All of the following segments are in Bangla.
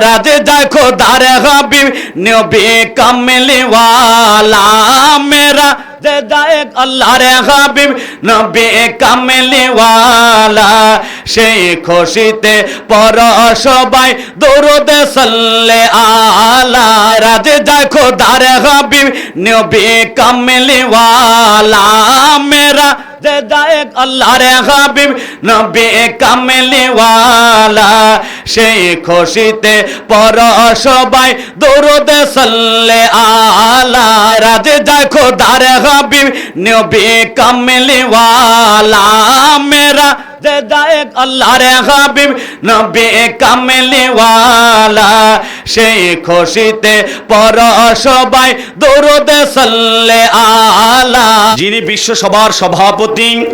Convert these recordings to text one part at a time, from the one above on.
রাজে যায় খোদার হাবিব নবী কামলি ওয়ালা মেরা যে যায় আল্লাহর হাবিব, নবী কামলি ওয়ালা সেই খুশিতে পর সবাই দরুদ সাল্লে আলা। রাজে যায় খোদার হাবিব, নবী কামলি ওয়ালা মেরা যে যায় আল্লাহর হাবিব, নবী কামলি ওয়ালা সেই খুশিতে পর সবাই দরুদ সাল্লে আলা। রাজে যায় খোদার হাবিব, নবী কামলি ওয়ালা মেরা সভাপতি,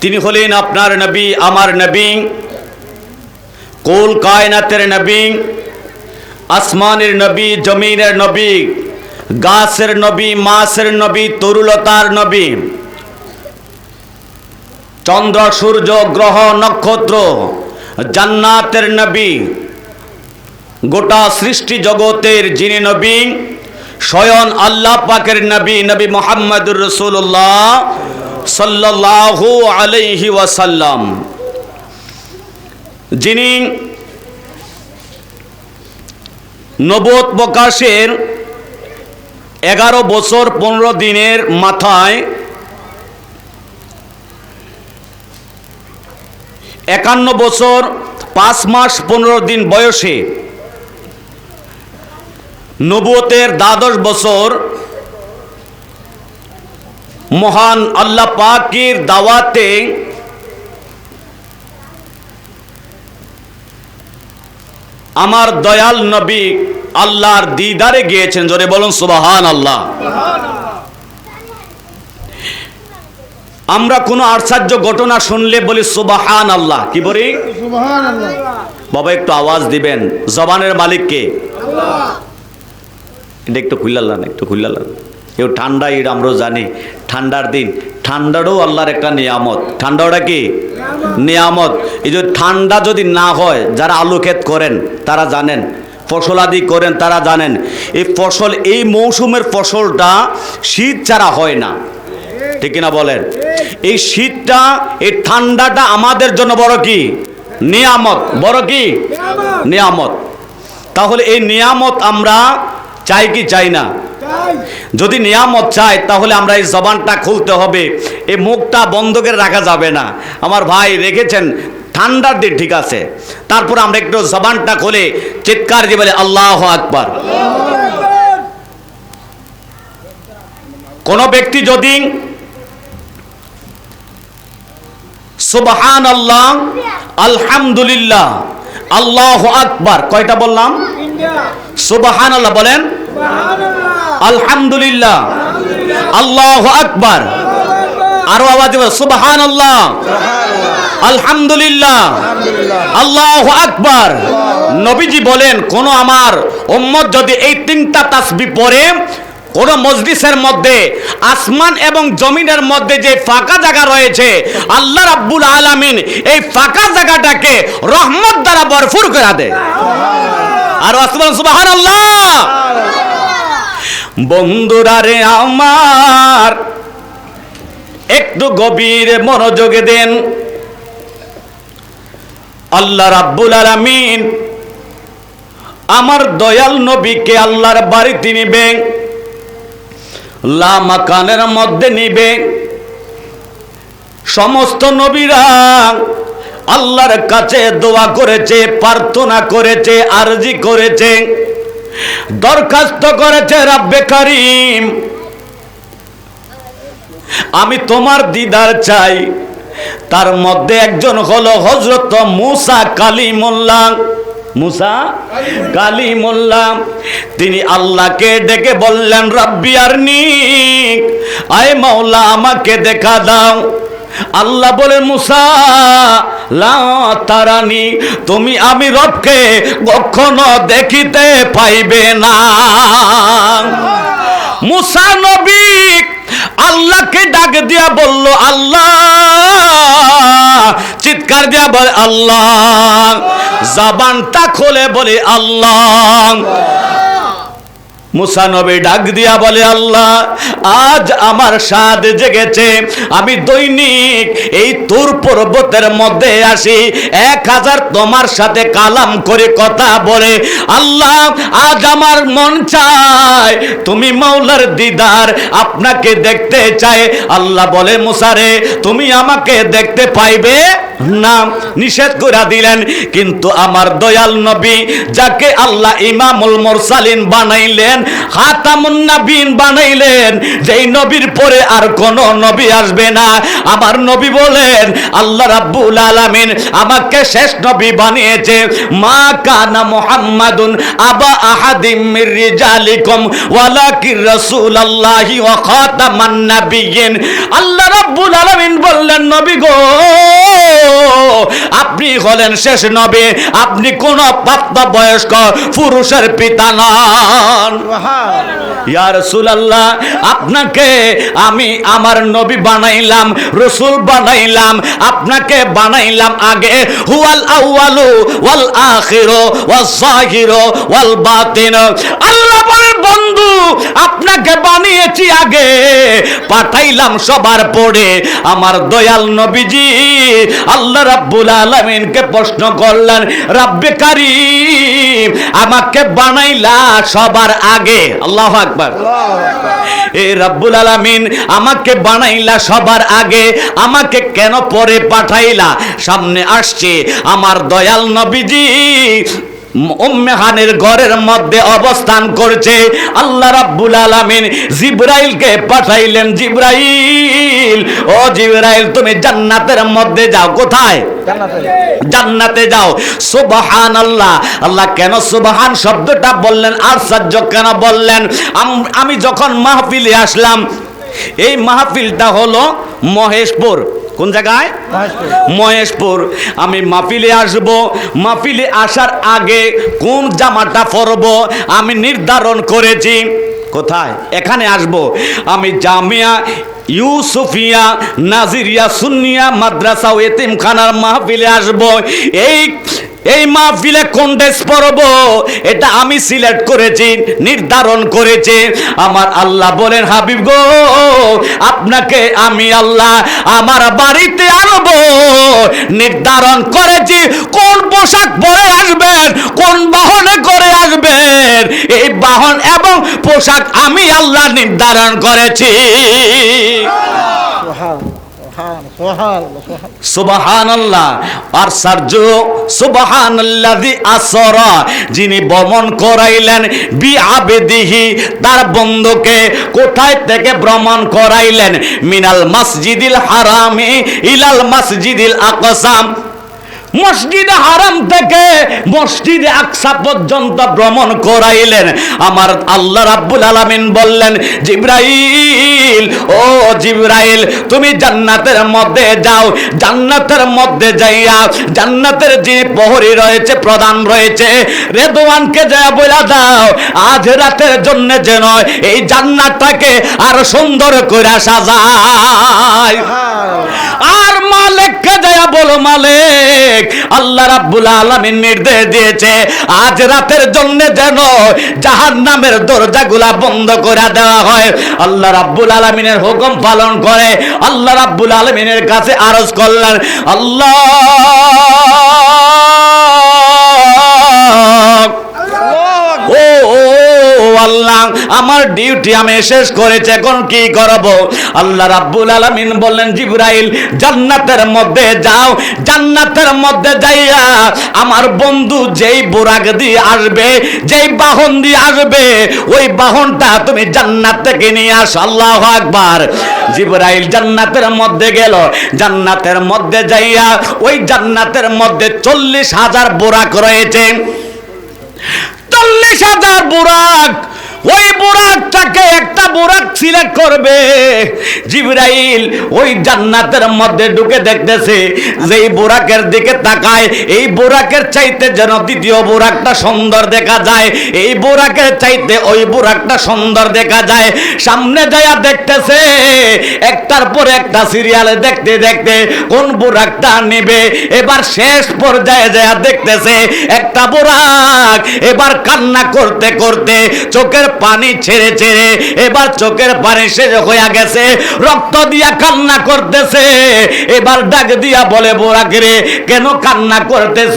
তিনি হলেন আপনার নবী, আমার নবী। কোল কায়নাতের নবী, আসমানের নবী, জমিনের নবী। গাছের নবী, মাছের নবী, তরুলতার নবী। চন্দ্র, সূর্য, গ্রহ, নক্ষত্র, জান্নাতের নবী। গোটা সৃষ্টি জগতের যিনি নবী, স্বয়ং আল্লাহ পাকের নবী নবী মোহাম্মদুর রসুল্লাহ সাল্লাল্লাহু আলাইহি ওয়াসাল্লাম। যিনি নবত প্রকাশের এগারো বছর পনেরো দিনের মাথায় একান্ন বছর পাঁচ মাস পনেরো দিন বয়সে নবুয়তের দ্বাদশ বছর মহান আল্লাহ পাকির দাওয়াতে আমার দয়াল নবী আল্লাহর দিদারে গিয়েছেন জোরে বলুন সুবাহান আল্লাহ আমরা কোনো আশ্চর্য ঘটনা শুনলে বলি সুবাহান আল্লাহ কি বলি? বাবা একটু আওয়াজ দিবেন। জবানের মালিককে এটা একটু খুললান একটু খুললান কেউ ঠান্ডা এটা আমরা জানি ঠান্ডার দিন। ঠান্ডারও আল্লাহর একটা নিয়ামত। ঠান্ডাটা কি? নিয়ামত। এই যে ঠান্ডা যদি না হয় যারা আলু ক্ষেত করেন তারা জানেন ফসল আদি করেন তারা জানেন এই ফসল এই মৌসুমের ফসলটা শীত ছাড়া হয় না। ঠিক না বলেন? এই শীতটা এই ঠান্ডাটা আমাদের জন্য বড় কি? নিয়ামত। বড় কি? নিয়ামত। তাহলে এই নিয়ামত আমরা চাই কি চাই না? যদি নিয়ামত চাই তাহলে আমরা এই জবানটা খুলতে হবে। এই মুখটা বন্ধ করে রাখা যাবে না। আমার ভাই রেখেছেন ঠান্ডার দিন, ঠিক আছে? তারপর আমরা একটু জবানটা খুলে চিৎকার দিয়ে বলে, আল্লাহ আকবার। কোন ব্যক্তি যদি সুবহান আল্লাহ আলহামদুলিল্লাহ, আল্লাহ আকবার, কয়টা বললাম? সুবহান আল্লাহ বলেন, আলহামদুলিল্লাহ। আল্লাহ আকবার। আরও আওয়াজ সুবহান আল্লাহ আলহামদুলিল্লাহ। আল্লাহ আকবার। নবীজি বলেন, কোন আমার উম্মত যদি এই তিনটা তাসবি পড়ে, কোন মজলিসের মধ্যে, আসমান এবং জমিনের মধ্যে যে ফাঁকা জায়গা রয়েছে, আল্লাহ রাব্বুল আলামিন এই ফাঁকা জায়গাটাকে রহমত দ্বারা ভরপুর করে দেয়। আর আসমান সুবহান আল্লাহ বন্ধুরা রে আমার, একটু গভীর মনোযোগে দেন। আল্লাহ রাব্বুল আলামিন আমার দয়াল নবীকে আল্লাহর বাড়িতে নিবে লামাকানের মধ্যে নিবে সমস্ত নবীরা আল্লাহর কাছে দোয়া করেছে, প্রার্থনা করেছে, আরজি করেছে, দরখাস্ত করেছে, রাব্বে কারিম। আমি তোমার দিদার চাই। তার মধ্যে একজন হলো হজরত মুসা কালিমুল্লাহ। মুসা কালিমুল্লাহ। তিনি আল্লাহকে ডেকে বললেন, রব্বি আর নিক আয় মাওলা, আমাকে দেখা দাও। আল্লাহ বলে, মুসা তারানি, তুমি আমি রবকে কখনো দেখিতে পাইবে না। মুসা নবী আল্লাহকে ডাক দিয়া বলল আল্লাহ। চিৎকার দিয়া বলে আল্লাহ। জবানটা খোলে বলে আল্লাহ। মুসা নবী ডাক দিয়া বলে, আল্লাহ, আজ আমার স্বাদ জেগেছে। আমি দৈনিক এই তুর পর্বতের মধ্যে আসি। এক হাজার তোমার সাথে কালাম করে কথা বলে। আল্লাহ, আজ আমার মন চায়। তুমি মাওলার দিদার, আপনাকে দেখতে চায় আল্লাহ বলে মুসারে তুমি আমাকে দেখতে পাইবে না। নিষেধ করে দিলেন। কিন্তু আমার দয়াল নবী, যাকে আল্লাহ ইমামুল মুরসালিন বানাইলেন বানাইলেন যেই নবীর পরে আর কোন নবী আসবে না। আমার নবী বলেন, আল্লাহ রাব্বুল আলামিন আমাকে শেষ নবী বানিয়েছে। মা কানা মুহাম্মাদুন আবা আহাদিম মির রিজালিকুম রাসূলুল্লাহি ওয়া খাতামান নাবিয়িন আল্লাহ রাব্বুল আলামিন বললেন, নবী গো, আপনি হলেন শেষ নবী। আপনি কোন প্রাপ্ত বয়স্ক পুরুষের পিতা নন। আপনাকে আমি আমার নবী বানাইলাম, রসুল বানাইলাম, আপনাকে বানাইলাম আগে হুয়াল আউয়ালু ওয়াল আখিরু ওয়াল বাতিন। আল্লাহ বন্ধু, আপনাকে বানিয়েছি আগে, পাঠাইলাম সবার পরে। আমার দয়াল নবীজি, আল্লাহ রাব্বুল আলামিনকে প্রশ্ন করলেন, রাব্বে কারীম, আমাকে বানাইলা সবার আগে। আল্লাহু আকবার। এ রব্বুল আলামিন আমাকে বানাইলা সবার আগে, আমাকে কেন পরে পাঠাইলা? সামনে আসছে আমার দয়াল নবীজি। উম্মেহানের ঘরের মধ্যে অবস্থান করছে। আল্লাহ রাব্বুল আলামিন জিব্রাইলকে পাঠাইলেন জিব্রাইল ও জিব্রাইল তুমি জান্নাতের মধ্যে যাও কোথায়? জান্নাতে। যাও। সুবহান আল্লাহ আল্লাহ কেন সুবহান শব্দটা বললেন আশ্চর্য কেন বললেন? আমি যখন মাহফিলে আসলাম এই মাহফিলটা হলো মহেশপুর। কোন জায়গায়? মহেশপুর। আমি মাফিলে আসব। মাফিলে আসার আগে কোন জামাটা পরব আমি নির্ধারণ করেছি। কোথায়? এখানে আসব। আমি জামিয়া, ইউসুফিয়া, নাজিরিয়া, সুন্নিয়া, মাদ্রাসা ও এতিমখানার মাহফিলে আসব। এই এই মাহফিলে কোন ড্রেস পরব? এটা আমি সিলেক্ট করেছি, নির্ধারণ করেছে। আমার আল্লাহ বলেন, হাবিব গো, আপনাকে আমি আল্লাহ আমার বাড়িতে আনব। নির্ধারণ করেছি, কোন পোশাক পরে আসবেন, কোন বাহনে করে আসবেন। এই বাহন এবং পোশাক আমি আল্লাহ নির্ধারণ করেছি। সুবাহান আল্লাহ আর সুবাহান আসরা, যিনি ভ্রমণ করাইলেন বি আবেদিহি তার বন্ধুকে কোথায় থেকে ভ্রমণ করাইলেন, মিনাল মসজিদিল হারামি ইলাল মসজিদিল আকসাম মসজিদ হারাম থেকে মসজিদ আকসা পর্যন্ত ভ্রমণ করাইলেন। আমার আল্লাহ রাব্বুল আলামিন বললেন জিব্রাইল ও জিব্রাইল তুমি জান্নাতের মধ্যে যাও। জান্নাতের মধ্যে যাইয়া জান্নাতের যে প্রহরী রয়েছে প্রধান রয়েছে রেদওয়ানকে যা বলা দাও। আজ রাতের জন্য যেন এই জান্নাতটাকে আর সুন্দর করে সাজায়। আর মালিককে দেয়া বলো মালিক আল্লাহ রাব্বুল আলামিন নির্দেশ দিয়েছে, আজ রাতের জন্য যেন জাহান্নামের দরজাগুলা বন্ধ করে দেওয়া হয়। আল্লাহ রাব্বুল আলামিনের হুকুম পালন করে, আল্লাহ রাব্বুল আলামিনের কাছে আরজ করলেন, আল্লাহ আল্লাহ আমার ডিউটি আমি শেষ করেছি, এখন কি করব? আল্লাহ রাব্বুল আলামিন বললেন, জিব্রাইল, জান্নাতের মধ্যে যাও, জান্নাতের মধ্যে যাইয়া আমার বন্ধু যেই বোরাক দিয়ে আসবে, যেই বাহন দিয়ে আসবে, ওই বাহনটা তুমি জান্নাত থেকে নিয়ে আস, আল্লাহু আকবার। জিব্রাইল জান্নাতের মধ্যে গেল, জান্নাতের মধ্যে যাইয়া ওই জান্নাতের মধ্যে চল্লিশ হাজার বোরাক রয়েছে। চল্লিশ হাজার বুরাক ওই বুরাকটাকে একটা বুরাক সিলেক্ট করবে। জিবরাইল ওই জান্নাতের মধ্যে ঢুকে দেখতেছে যে এই বুরাকের দিকে তাকায়। এই বুরাকের চাইতে যেন দ্বিতীয় বুরাকটা সুন্দর দেখা যায়। এই বুরাকের চাইতে ওই বুরাকটা সুন্দর দেখা যায়। সামনে যায়া দেখতেছে, একটার পর একটা সিরিয়ালে দেখতে দেখতে কোন বুরাকটা নেবে। এবার শেষ পর্যায়ে যায়া দেখতেছে, একটা বুরাক এবার কান্না করতে করতে চোখের পানি ছেড়ে ছেড়ে এবার চোখের পানি শেষ হইয়া গেছে। রক্ত দিয়া কান্না করতেছে। এবার ডাক দিয়া বলে বোরাকে রে কেন কান্না করতেছ?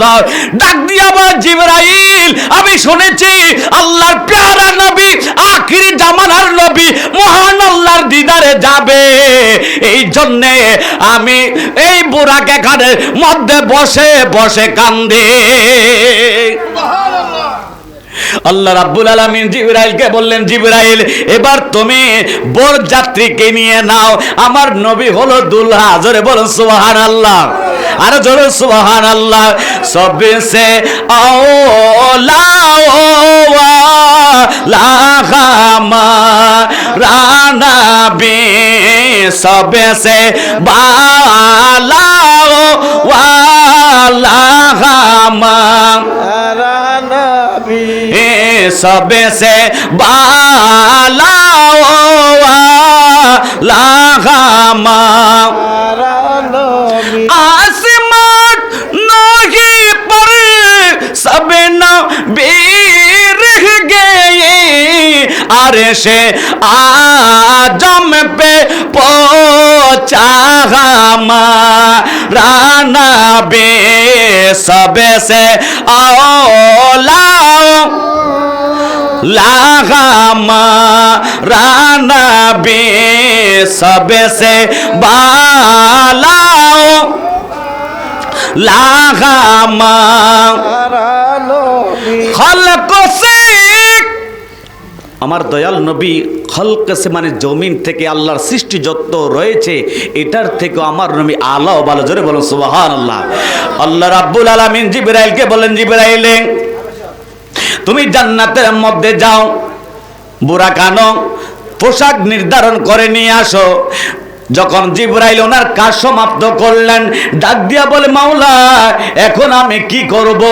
ডাক দিয়া বলে, জিবরাইল, আমি শুনেছি আল্লাহর প্যারা নবী, আখিরি জামানার নবী, মহান আল্লাহর দিদারে যাবে। এই জন্যে আমি এই বুড়াকে এখানে মধ্যে বসে বসে কান্দে। আল্লাহ রাব্বুল আলামিন জিবরাইলকে বললেন, জিবরাইল, এবার তুমি বর যাত্রীকে নিয়ে নাও। আমার নবী হলো দুলহা। জোরে বলুন, সুবহানাল্লাহ। আর জোরে, সুবহানাল্লাহ। সবসে আওলা লাহামা রানা বে। সবসে বালা ওয়ালা হামা রানা বি। से बालाओ लागामा आसमान नही पर सब न बीर गए। अरे से आज़म पे पहुँचा राना बे सबे से आओ लागामा राना बे सबे से बालाओ लागामा खलक से আমার দয়াল নবী খলকসে মানে জমিন থেকে আল্লাহর সৃষ্টি যত রয়েছে এটার থেকে আমার নবী আল্লাহ ভালো জোরে বলো সুবাহান আল্লাহ আল্লাহ রাব্বুল আলামিন জিবরাইলকে বলেন জিবরাইলে তুমি জান্নাতের মধ্যে যাও। বুড়া কানো, পোশাক নির্ধারণ করে নিয়ে আসো। যখন জিব্রাইল ওনার কাজ সমাপ্ত করলেন, ডাক দিয়া বলে, মাওলা, এখন আমি কি করব?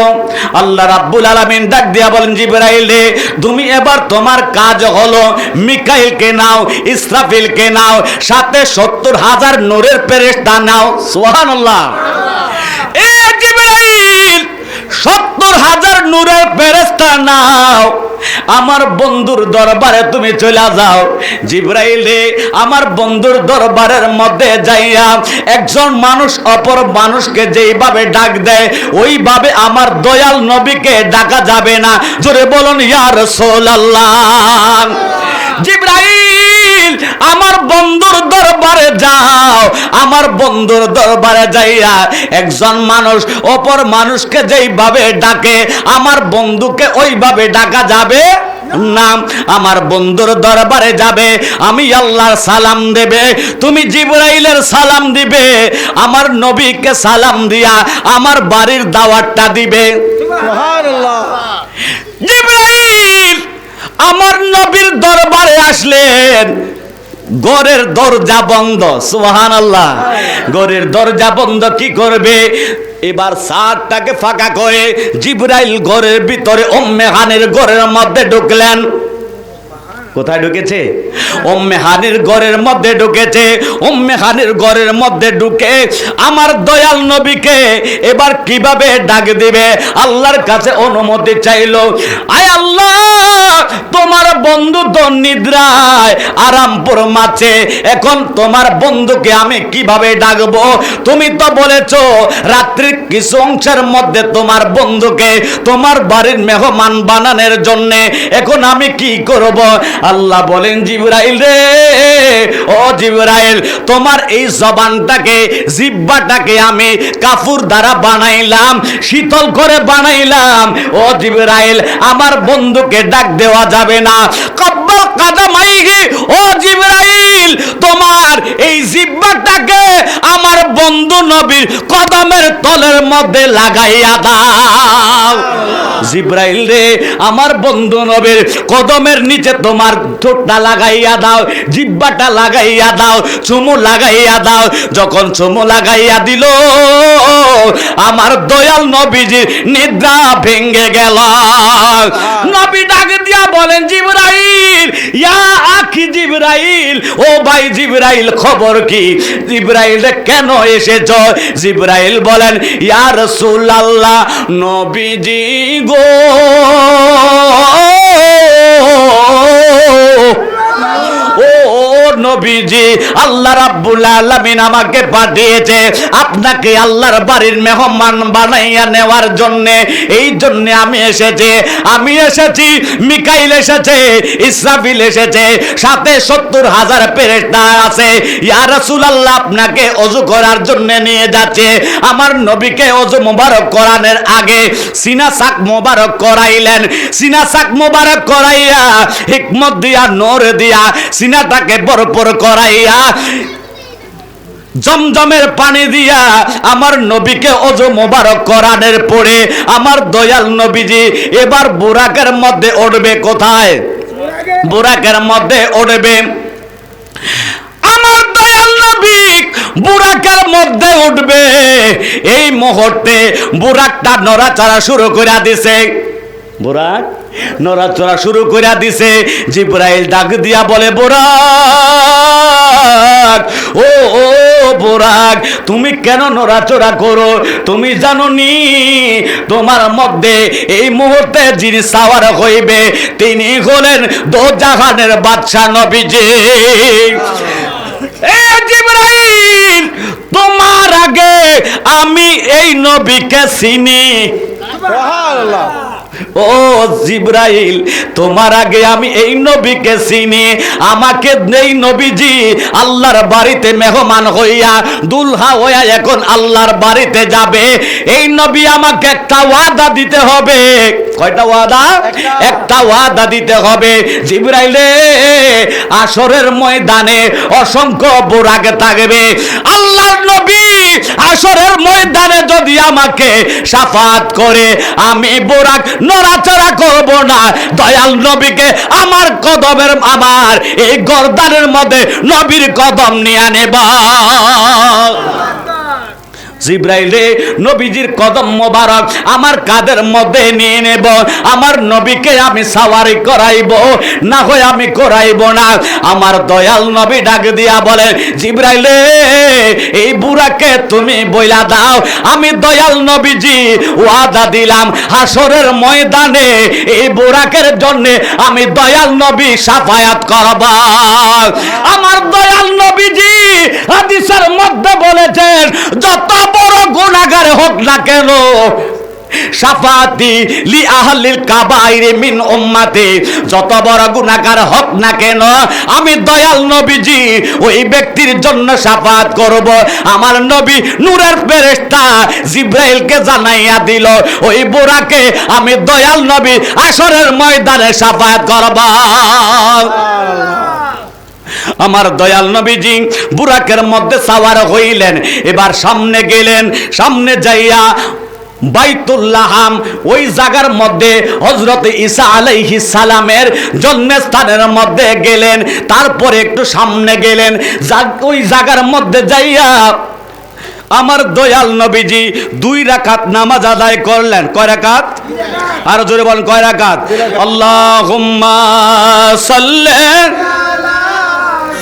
আল্লাহ রাব্বুল আলামিন ডাক দিয়া বলেন, জিব্রাইলে তুমি এবার তোমার কাজ হলো মিকাইলকে নাও, ইসরাফিলকে নাও, সাথে সত্তর হাজার নূরের ফেরেশতা নাও। সুবহানাল্লাহ। এ জিব্রাইল সত্তর হাজার নূরের ফেরেস্তা নাও। আমার বন্ধুর দরবারে তুমি চলে যাও। জিব্রাইলে, আমার বন্ধুর দরবারের মধ্যে যাইয়া একজন মানুষ অপর মানুষকে যেইভাবে ডাক দেয়, ওইভাবে আমার দয়াল নবীকে ডাকা যাবে না। জোরে বলুন ইয়ার সোল্লাহ জিব্রাইল, আমার বন্ধুর দরবারে যাও। আমার বন্ধুর দরবারে যাইয়া একজন মানুষ অপর মানুষকে যেইভাবে ডাকে আমার বন্ধুকে ওইভাবে ডাকা যাবে? নাম আমার বন্ধুর দরবারে যাবে। আমি আল্লাহর সালাম দেবে তুমি জিব্রাইলের সালাম দিবে আমার নবীকে সালাম দিয়া আমার বাড়ির দাওয়াতটা দিবে। জিব্রাইল আমার নবীর দরবারে আসলেন। গড়ের দরজা বন্ধ সুহান আল্লাহ গড়ের দরজা বন্ধ কি করবে? এবার সারটাকে ফাঁকা করে জিব্রাইল ঘরের ভিতরে ওম্মে হানের ঘরের মধ্যে ঢুকলেন। কোথায় ঢুকেছে? ওম্মে হানির ঘরের মধ্যে ঢুকেছে। ওম্মে হানির ঘরের মধ্যে ঢুকে আমার দয়াল নবীকে এবার কীভাবে ডাক দিবে? আল্লাহর কাছে অনুমতি চাইলো, আয় আল্লাহ, তোমার বন্ধু তো নিদ্রায় আরামপুর মাছে। এখন তোমার বন্ধুকে আমি কীভাবে ডাকবো? তুমি তো বলেছ, রাত্রির কিছু অংশের মধ্যে তোমার বন্ধুকে তোমার বাড়ির মেহমান বানানোর জন্যে। এখন আমি কি করব? আল্লাহ বলেন, জিবরাইল রে, ও জিবরাইল, তোমার এই জবানটাকে, জিব্বাটাকে আমি কাফুর দ্বারা বানাইলাম, শীতল করে বানাইলাম। ও জিবরাইল, আমার বন্ধুকে ডাক দেওয়া যাবে না। কাদামাইহি ও জিবরাইল, তোমার এই জিব্বাটাকে আমার বন্ধু নবীর কদমের তলের মধ্যে লাগাইয়া দাও। জিব্রাইল রে, আমার বন্ধু নবীর কদমের নিচে তোমার ঠোঁটটা লাগাইয়া দাও, জিব্বাটা লাগাইয়া দাও, চুমু লাগাইয়া দাও, যখন চুমু লাগাইয়া দিল, আমার দয়াল নবীজির নিদ্রা ভেঙ্গে গেল। নবী ডাক দিয়া বলেন, জিব্রাইল ইয়া আখি জিব্রাইল, ও ভাই জিব্রাইল, খবর কি? জিব্রাইল কেন এসেছ? জিব্রাইল বলেন, ইয়া রাসূলুল্লাহ, নবীজি গো। নবীজি, আল্লাহ রাব্বুল আলামিন আমাকে পাঠিয়েছে। আপনাকে আল্লাহর বাড়ির মেহমান বানাইয়া নেওয়ার জন্য। এই জন্য আমি এসেছি। আমি এসেছি, মিকাইল এসেছে, ইসরাফিল এসেছে, সাথে সত্তর হাজার পেরেস্তা আছে। ইয়া রাসূলুল্লাহ, আপনাকে অজু করার জন্য নিয়ে যাচ্ছে। আমার নবীকে অজু মোবারক করানোর আগে সিনা সাক মোবারক করাইলেন। সিনা সাক মোবারক করাইয়া হিকমত দিয়া, নূর দিয়া সিনাটাকে বরপর করাইয়া জমজমের পানি দিয়া আমার নবীকে অজু মোবারক করানোর পরে আমার দয়াল নবীজি, এবার বুরাকের মধ্যে উঠবে কোথায়? বুরাকের মধ্যে উঠবে। আমার দয়াল নবী বুরাকের মধ্যে উঠবে। এই মুহূর্তে বুরাকটা নড়াচড়া শুরু করে দিছে। বুরাক, নড়াচড়া শুরু করিয়া দিছে। জিব্রাইল ডাক দিয়া বলে, বুরাক, ও ও, বুরাক, তুমি কেন নড়াচড়া করো? তুমি জানো নি তোমার মধ্যে এই মুহূর্তে যিনি সাওয়ার হইবে, তিনি হলেন দো জাহানের বাদশা নবীজি। এ জিব্রাইল, তোমার আগে আমি এই নবীকে চিনি। ও জিব্রাইল তোমার আগে আমি এই নবীকে চিনি। আমাকে এই নবীজি আল্লাহর বাড়িতে মেহমান হইয়া দুলহা হইয়া এখন আল্লাহর বাড়িতে যাবে। এই নবী আমাকে একটা ওয়াদা দিতে হবে। কয়টা ওয়াদা? একটা। ওয়াদা দিতে হবে। জিব্রাইলে আসরের ময়দানে অসংখ্য বোরাকে থাকবে। আল্লাহর নবী আসরের ময়দানে যদি আমাকে সাফাত করে আমি বোরাক নড়াচড়া করব না। দয়াল নবীকে আমার কদমের আমার এই গর্দানের মধ্যে নবীর কদম নিয়ে নেব। জিব্রাইল রে নবীজির কদম মোবারক আমার কাদের মধ্যে নিয়ে নেব? আমার নবীকে আমি সাওয়ারি করাইব, না হয় আমি করাইব না? আমার দয়াল নবী ডাক দিয়া বলে, জিব্রাইল রে এই বুড়াকে তুমি বইলা দাও। আমি দয়াল নবীজি, ওয়াদা দিলাম হাসরের ময়দানে এই বুড়াকের জন্য আমি দয়াল নবী সাফায়াত করব। আমার দয়াল নবীজি হাদিসের মধ্যে বলেছেন, যত বড় গুনাহগার হোক না কেন, সাফাতি লি আহলিল কাবাইরে মিন উম্মাতি, যত বড় গুনাহগার হোক না কেন, আমি দয়াল নবীজি, ওই ব্যক্তির জন্য সাফাত করব। আমার নবী নূরের ফেরেশতা জিব্রাইলকে জানাইয়া দিল, ওই বুড়াকে আমি দয়াল নবী আসরের ময়দানে সাফাত করব। আমার দয়াল নবীজি বুরাকের মধ্যে সাওয়ার হইলেন। এবার সামনে গেলেন সামনে যাইয়া বাইতুল্লাহাম ওই জায়গার মধ্যে হজরত ঈসা আলাইহি সালামের জন্মস্থানের মধ্যে গেলেন। তারপরে একটু সামনে গেলেন ওই জায়গার মধ্যে যাইয়া আমার দয়াল নবীজি দুই রাকাত নামাজ আদায় করলেন। কয় রাকাত? আর জোরে বলেন কয় রাকাত। আল্লাহুম্মা সাল্লি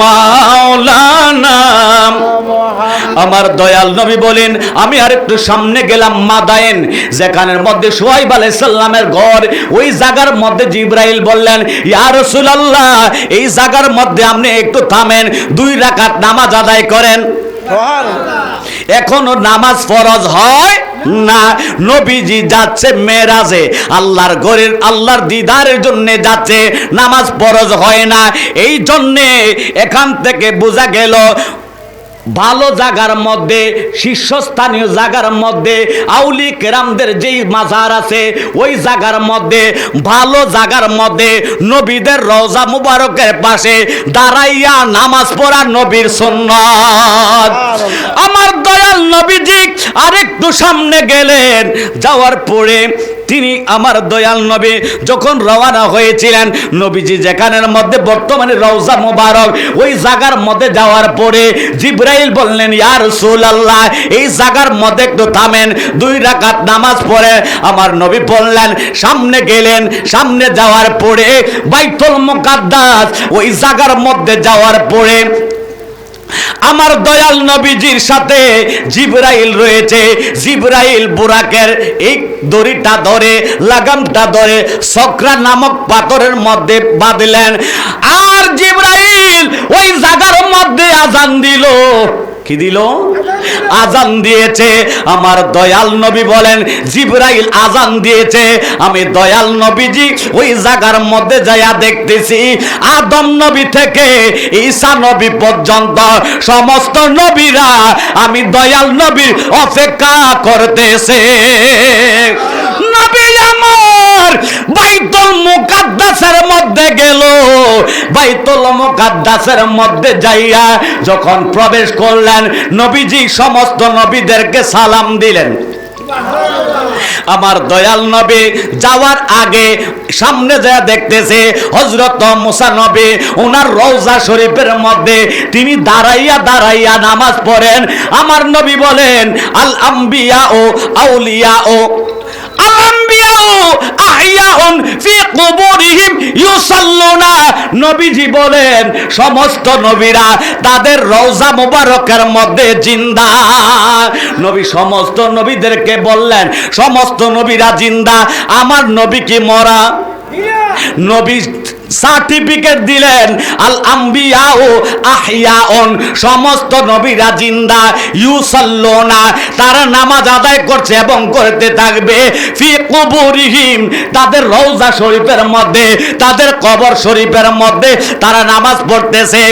মাওলানা। আমার দয়াল নবী বলেন, আমি আর একটু সামনে গেলাম মাদায়েন, যেখানের মধ্যে সোহাইব আলাইসাল্লামের ঘর, ওই জায়গার মধ্যে জিব্রাইল বললেন, ইয়া রাসূলুল্লাহ, এই জায়গার মধ্যে আপনি একটু থামেন, দুই রাকাত নামাজ আদায় করেন। এখনও নামাজ ফরজ হয় না। নবীজি যাচ্ছে মেরাজে। আল্লাহর ঘরের, আল্লাহর দিদারের জন্য যাচ্ছে। নামাজ ফরজ হয় না। এই জন্যে এখান থেকে বোঝা গেল, ভালো জায়গার মধ্যে, শীর্ষস্থানীয় জাগার মধ্যে আউলি কেরামদের যেই মাজার আছে, ওই জায়গার মধ্যে, ভালো জাগার মধ্যে নবীদের রওজা মুবারকের পাশে দাঁড়াইয়া নামাজ পড়া নবীর নবীজি আরেকটু সামনে গেলেন, যাওয়ার পরে তিনি আমার দয়াল নবী, যখন রওনা হয়েছিলেন, নবীজি যেখানের মধ্যে বর্তমানে রওজা মোবারক, ওই জায়গার মধ্যে যাওয়ার পরে জিব্রাইল বললেন, ইয়া রাসূলুল্লাহ, এই জায়গার মধ্যে একটু থামেন, দুই রাকাত নামাজ পড়ে। আমার নবী বললেন, সামনে গেলেন, সামনে যাওয়ার পরে বাইতুল মুকাদ্দাস, ওই জায়গার মধ্যে যাওয়ার পরে আমার দয়াল নবীজির সাথে জিব্রাইল রয়েছে। জিব্রাইল বুরাকের এই দড়িটা ধরে, লাগামটা ধরে, সকরা নামক পাথরের মধ্যে বাঁধলেন। আর জিব্রাইল ওই জাগার মধ্যে আজান দিল। কি দিল? আজান দিয়েছে। আমার দয়াল নবী বলেন, জিব্রাইল আজান দিয়েছে। আমি দয়াল নবীজি ওই জায়গার মধ্যে যাইয়া দেখতেছি, আদম নবী থেকে ঈসা নবী পর্যন্ত সমস্ত নবীরা আমি দয়াল নবীর অপেক্ষা করতেছে। নবী আমার বাইতুল মুকাদ্দাসের মধ্যে গেল। বাইতুল মুকাদ্দাসের মধ্যে যাইয়া যখন প্রবেশ করলেন, নবীজি সমস্ত নবীদেরকে সালাম দিলেন। আমার দয়াল নবী যাওয়ার আগে সামনে যা দেখতেছে হজরত মুসা নবী ওনার রওজা শরীফের মধ্যে তিনি দাঁড়াইয়া দাঁড়াইয়া নামাজ পড়েন। আমার নবী বলেন আল আম্বিয়া ও আউলিয়া ও নবীজি বলেন, সমস্ত নবীরা তাদের রওজা মোবারকের মধ্যে জিন্দা। নবী সমস্ত নবীদেরকে বললেন, সমস্ত নবীরা জিন্দা, আমার নবী কি মরা? নবী সার্টিফিকেট দিলেন আল আম্বিয়া ও আহিয়াউন সমস্ত নবীরা জিন্দা, ইউসাল্লুনা, তারা নামাজ আদায় করছে এবং করতে থাকবে। ফি কুবুরিহিম, তাদের রওজা শরীফের মধ্যে, তাদের কবর শরীফের মধ্যে তারা নামাজ পড়তেছে।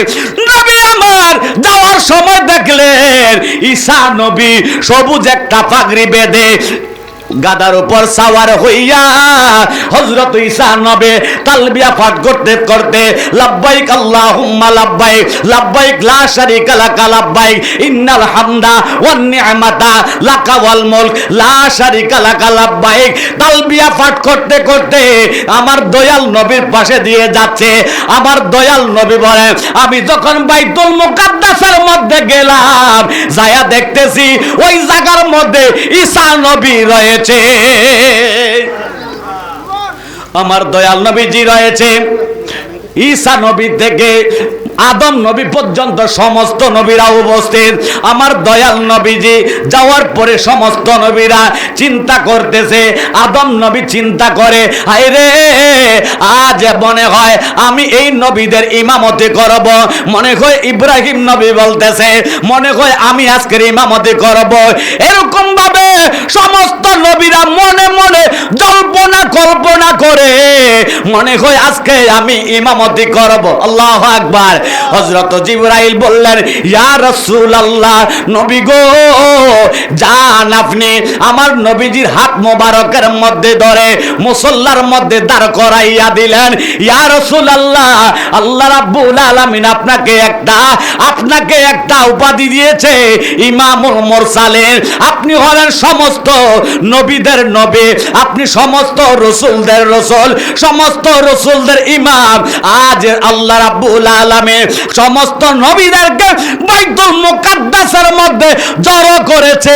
নবী আমার, যাওয়ার সময় দেখলেন ঈসা নবী সবুজ একটা পাগড়ি বেঁধে গাদার উপর সাওয়ার হইয়া হযরত ঈসা নবে তালবিয়া পাঠ করতে করতে লাব্বাইক আল্লাহুম্মা লাব্বাইক লাব্বাইক লা শারীকা লাকা লাব্বাইক, ইন্নাল হামদা ওয়ান নি'মাতা লাকা ওয়াল মুলক, লা শারীকা লাকা লাব্বাইক। তালবিয়া পাঠ করতে করতে আমার দয়াল নবীর পাশে দিয়ে যাচ্ছে। আমার দয়াল নবী বলে, আমি যখন বাইতুল মুকাদ্দাসের মধ্যে গেলাম, যায়া দেখতেছি ওই জায়গার মধ্যে ঈসা নবী রয়েছে। আমার দয়াল নবীজি রয়েছে। ঈসা নবী থেকে আদম নবী পর্যন্ত সমস্ত নবীরা উপস্থিত। আমার দয়াল নবীজি যাওয়ার পরে সমস্ত নবীরা চিন্তা করতেছে। আদম নবী চিন্তা করে হায় রে, আজ মনে হয় আমি এই নবীদের ইমামতি করব। মনে হয় ইব্রাহিম নবী বলতেছে, মনে হয় আমি আজকের ইমামতি করব। এরকম ভাবে সমস্ত নবীরা মনে মনে জল্পনা কল্পনা করে, মনে হয় আজকে আমি ইমামতি করব। আল্লাহ আকবার। হযরত জিবরাইল বললেন, ইয়া রাসূলুল্লাহ, নবী গো যান আপনি আমার নবীজির হাত মোবারকের মধ্যে ধরে মুসল্লার মধ্যে দাঁড় করাইয়া দিলেন। ইয়া রাসূলুল্লাহ, আল্লাহ রাব্বুল আলামিন আপনাকে একটা আপনাকে একটা উপাধি দিয়েছে ইমামুল মুরসালিন। আপনি হলেন সমস্ত নবীদের নবী, আপনি সমস্ত রসুলদের রসুল, সমস্ত রসুলদের ইমাম। আজ আল্লাহ রাব্বুল আলামিন সমস্ত নবীদেরকে বাইতুল মুকাদ্দাসের মধ্যে জড়ো করেছে।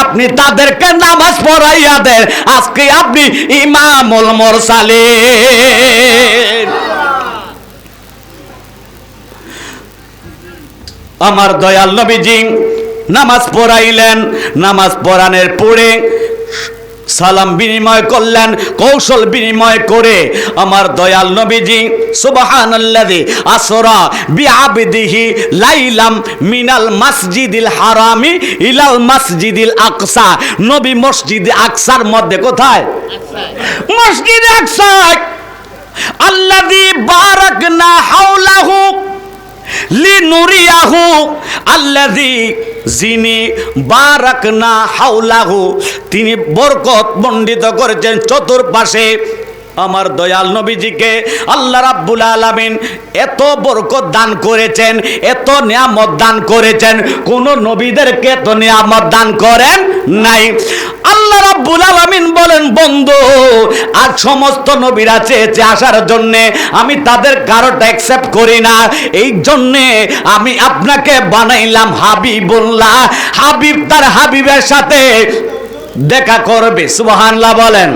আপনি তাদেরকে নামাজ পড়াইয়া দেন। আজকে আপনি ইমামুল মুরসালিন। আমার দয়াল নবীজি, নামাজ পড়াইলেন। নামাজ পড়ানোর পরে সালাম বিনিময় করলেন, কৌশল বিনিময় করে আমার দয়াল নবীজি, সুবহানাল্লাযী আসরা বিআবদিহি লাইলাম মিনাল মাসজিদিল হারামি ইলাল মাসজিদিল আকসা। নবী মসজিদ আকসার মধ্যে কোথায়? মসজিদ আকসায়। আল্লাযী বারাকনা হাওলাহু লিনুরিয়াহু আল্লাযী যিনি বারাকনা হাওলাহু তিনি বরকত মণ্ডিত করেছেন চতুর্পাশে। আমার দয়াল নবীজিকে আল্লাহ রাব্বুল আলামিন এত বরকত দান করেছেন, এত নিয়ামত দান করেছেন, কোন নবীদেরকে এত নিয়ামত দান করেন নাই। আল্লাহ রাব্বুল আলামিন বলেন, বন্ধু আর সমস্ত নবীরা চেয়েছে আসার জন্য, আমি তাদের কারোটা অ্যাকসেপ্ট করি না। এই জন্যে আমি আপনাকে বানাইলাম হাবিবুল্লাহ। হাবিব তার হাবিবের সাথে দেখা করবে। সুবহানাল্লাহ বলেন।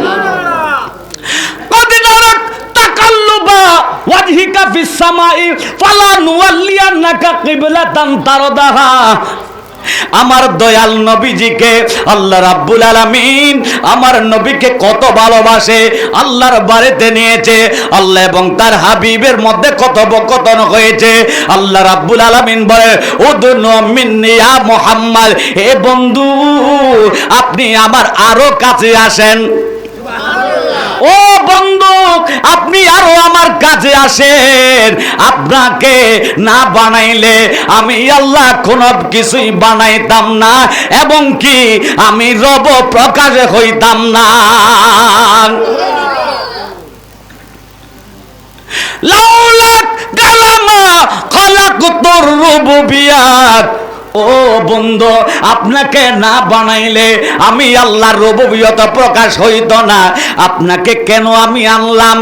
আমার দয়াল নবীজিকে আল্লাহ রাব্বুল আলামিন আমার নবীকে কত ভালোবাসে, আল্লাহর বাড়িতে নিয়েছে, আল্লাহ এবং তার হাবিবের মধ্যে কথোপকথন হয়েছে। আল্লাহ রাব্বুল আলামিন বলে উদুনিয়া মোহাম্মদ, হে বন্ধু, আপনি আমার আরও কাছে আসেন। ও বন্ধু আপনি আরও আমার কাছে আসেন। আপনাকে না বানাইলে আমি আল্লাহ কোন কিছুই বানাইতাম না, এবং কি আমি রব প্রকাশে হইতাম না। লাউলাক কালামা খলাকুতুর রুবুবিয়াত। ও বন্ধু, আপনাকে না বানাইলে আমি আল্লাহর রববিয়তা প্রকাশ হইত না। আপনাকে কেন আমি আনলাম?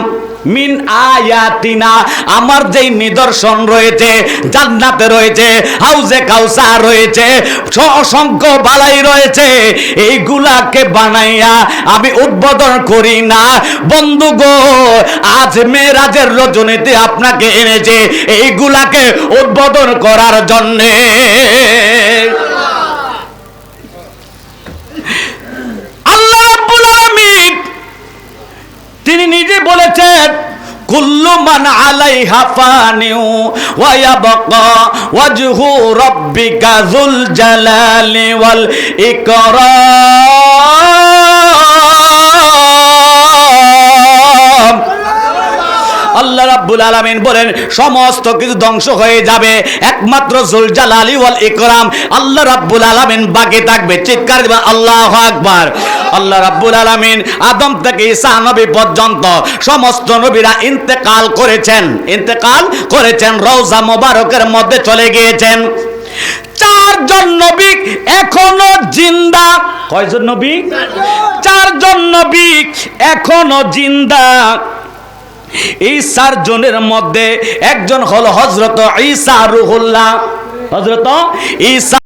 মিন আয়াতিনা, আমার যেই নিদর্শন রয়েছে, জান্নাতে রয়েছে, হাউজে কাউসা রয়েছে অসংখ্য বালাই রয়েছে, এইগুলাকে বানাইয়া আমি উদ্বোধন করি না। বন্ধু গো, আজ মেয়েরাজের রজনীতে আপনাকে এনেছে, এইগুলাকে উদ্বোধন করার জন্যে আল্লাহ রাব্বুল আলামিন তিনি নিজে বলেছেন, কুল্লু মান আলাইহা ফানিউ ওয়া ইয়াবকা ওয়াজহু রাব্বিকা যুল জালালি ওয়াল ইকরাম। আল্লাহ রাব্বুল আলামিন বলেন, সমস্ত কিছু ধ্বংস হয়ে যাবে। একমাত্র জুল জালালি ওয়াল ইকরাম। আল্লাহ রাব্বুল আলামিন বাকি থাকবে। চিৎকার দিবেন আল্লাহু আকবার। আল্লাহ রাব্বুল আলামিন আদম থেকে ঈসা নবী পর্যন্ত সমস্ত নবীরা ইন্তেকাল করেছেন। ইন্তেকাল করেছেন, রওজা মোবারকের মধ্যে চলে গিয়েছেন। চারজন নবী এখনও জিন্দা। কয়জন নবী? চারজন নবী এখনও জিন্দা। এই চারজনের মধ্যে একজন হল হজরত ঈসা রুহুল্লাহ। হজরত ঈসা